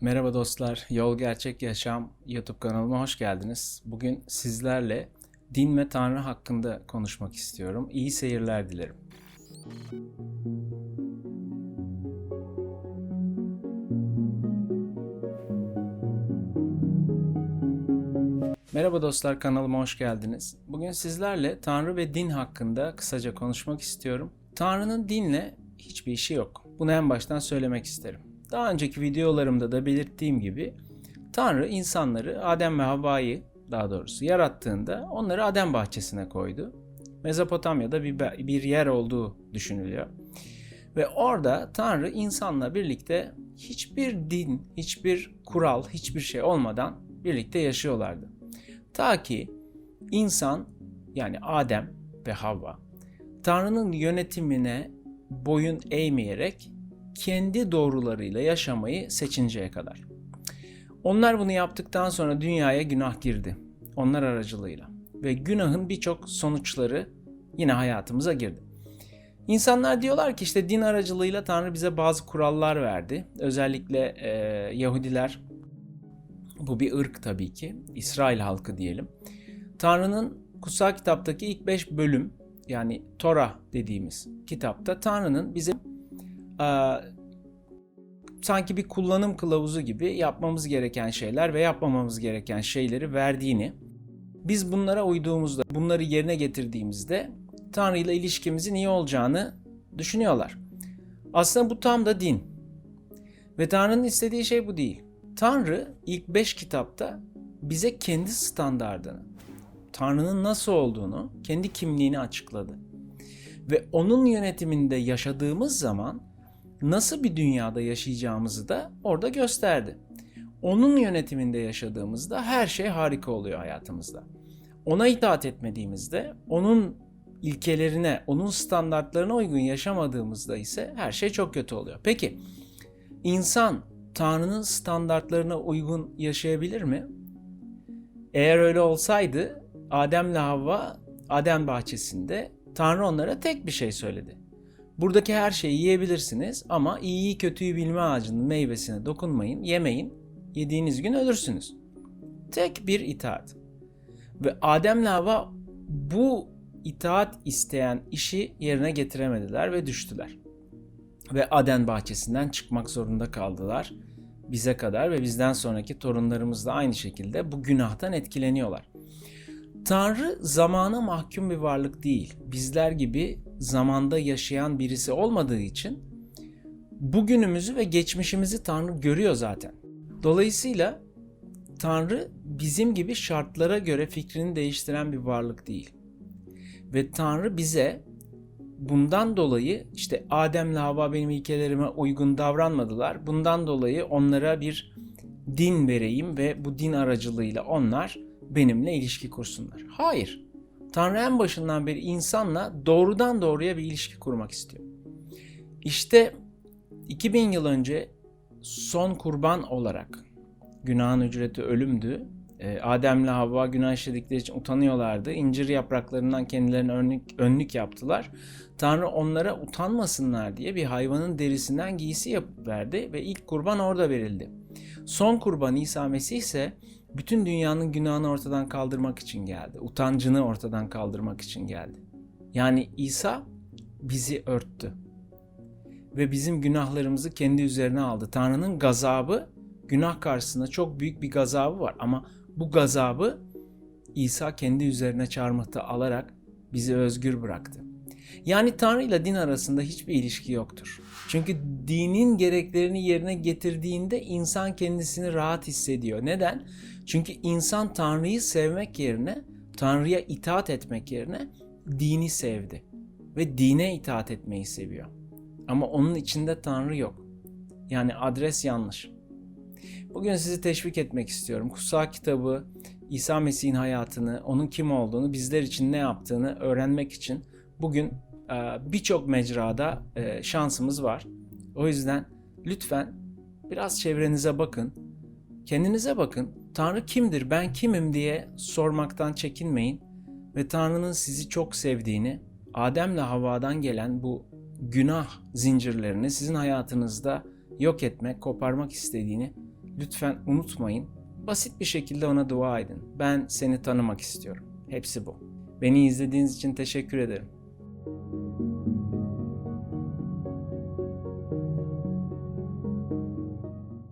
Merhaba dostlar, Yol Gerçek Yaşam YouTube kanalıma hoş geldiniz. Bugün sizlerle din ve Tanrı hakkında konuşmak istiyorum. İyi seyirler dilerim. Merhaba dostlar, kanalıma hoş geldiniz. Bugün sizlerle Tanrı ve din hakkında kısaca konuşmak istiyorum. Tanrı'nın dinle hiçbir işi yok. Bunu en baştan söylemek isterim. Daha önceki videolarımda da belirttiğim gibi Tanrı insanları Adem ve Havva'yı daha doğrusu yarattığında onları Adem bahçesine koydu. Mezopotamya'da bir, bir yer olduğu düşünülüyor. Ve orada Tanrı insanla birlikte hiçbir din, hiçbir kural, hiçbir şey olmadan birlikte yaşıyorlardı. Ta ki insan yani Adem ve Havva Tanrı'nın yönetimine boyun eğmeyerek kendi doğrularıyla yaşamayı seçinceye kadar. Onlar bunu yaptıktan sonra dünyaya günah girdi. Onlar aracılığıyla. Ve günahın birçok sonuçları yine hayatımıza girdi. İnsanlar diyorlar ki işte din aracılığıyla Tanrı bize bazı kurallar verdi. Özellikle e, Yahudiler, bu bir ırk tabii ki, İsrail halkı diyelim. Tanrı'nın kutsal kitaptaki ilk beş bölüm yani Torah dediğimiz kitapta Tanrı'nın bizim e, sanki bir kullanım kılavuzu gibi yapmamız gereken şeyler ve yapmamamız gereken şeyleri verdiğini, biz bunlara uyduğumuzda, bunları yerine getirdiğimizde Tanrı ile ilişkimizin iyi olacağını düşünüyorlar. Aslında bu tam da din. Ve Tanrı'nın istediği şey bu değil. Tanrı ilk beş kitapta bize kendi standardını, Tanrı'nın nasıl olduğunu, kendi kimliğini açıkladı. Ve onun yönetiminde yaşadığımız zaman nasıl bir dünyada yaşayacağımızı da orada gösterdi. Onun yönetiminde yaşadığımızda her şey harika oluyor hayatımızda. Ona itaat etmediğimizde, onun ilkelerine, onun standartlarına uygun yaşamadığımızda ise her şey çok kötü oluyor. Peki insan Tanrı'nın standartlarına uygun yaşayabilir mi? Eğer öyle olsaydı Adem'le Havva Adem bahçesinde Tanrı onlara tek bir şey söyledi. Buradaki her şeyi yiyebilirsiniz ama iyiyi kötüyü bilme ağacının meyvesine dokunmayın, yemeyin. Yediğiniz gün ölürsünüz. Tek bir itaat. Ve Adem'le Havva bu itaat isteyen işi yerine getiremediler ve düştüler. Ve Aden bahçesinden çıkmak zorunda kaldılar bize kadar ve bizden sonraki torunlarımız da aynı şekilde bu günahtan etkileniyorlar. Tanrı zamana mahkum bir varlık değil. Bizler gibi zamanda yaşayan birisi olmadığı için bugünümüzü ve geçmişimizi Tanrı görüyor zaten. Dolayısıyla Tanrı bizim gibi şartlara göre fikrini değiştiren bir varlık değil. Ve Tanrı bize bundan dolayı işte Adem'le Havva benim ilkelerime uygun davranmadılar. Bundan dolayı onlara bir din vereyim ve bu din aracılığıyla onlar benimle ilişki kursunlar. Hayır. Tanrı en başından beri insanla doğrudan doğruya bir ilişki kurmak istiyor. İşte 2000 yıl önce son kurban olarak günahın ücreti ölümdü. Ee, Adem'le Havva günah işledikleri için utanıyorlardı. İncir yapraklarından kendilerine önlük, önlük yaptılar. Tanrı onlara utanmasınlar diye bir hayvanın derisinden giysi yapıp verdi ve ilk kurban orada verildi. Son kurban İsa Mesih ise bütün dünyanın günahını ortadan kaldırmak için geldi. Utancını ortadan kaldırmak için geldi. Yani İsa bizi örttü. Ve bizim günahlarımızı kendi üzerine aldı. Tanrı'nın gazabı, günah karşısında çok büyük bir gazabı var. Ama bu gazabı İsa kendi üzerine çarmıhta alarak bizi özgür bıraktı. Yani Tanrı ile din arasında hiçbir ilişki yoktur. Çünkü dinin gereklerini yerine getirdiğinde insan kendisini rahat hissediyor. Neden? Çünkü insan Tanrı'yı sevmek yerine, Tanrı'ya itaat etmek yerine dini sevdi. Ve dine itaat etmeyi seviyor. Ama onun içinde Tanrı yok. Yani adres yanlış. Bugün sizi teşvik etmek istiyorum. Kutsal kitabı, İsa Mesih'in hayatını, onun kim olduğunu, bizler için ne yaptığını öğrenmek için bugün birçok mecrada şansımız var. O yüzden lütfen biraz çevrenize bakın. Kendinize bakın. Tanrı kimdir, ben kimim diye sormaktan çekinmeyin ve Tanrı'nın sizi çok sevdiğini, Adem'le Havva'dan gelen bu günah zincirlerini sizin hayatınızda yok etmek, koparmak istediğini lütfen unutmayın. Basit bir şekilde ona dua edin. Ben seni tanımak istiyorum. Hepsi bu. Beni izlediğiniz için teşekkür ederim.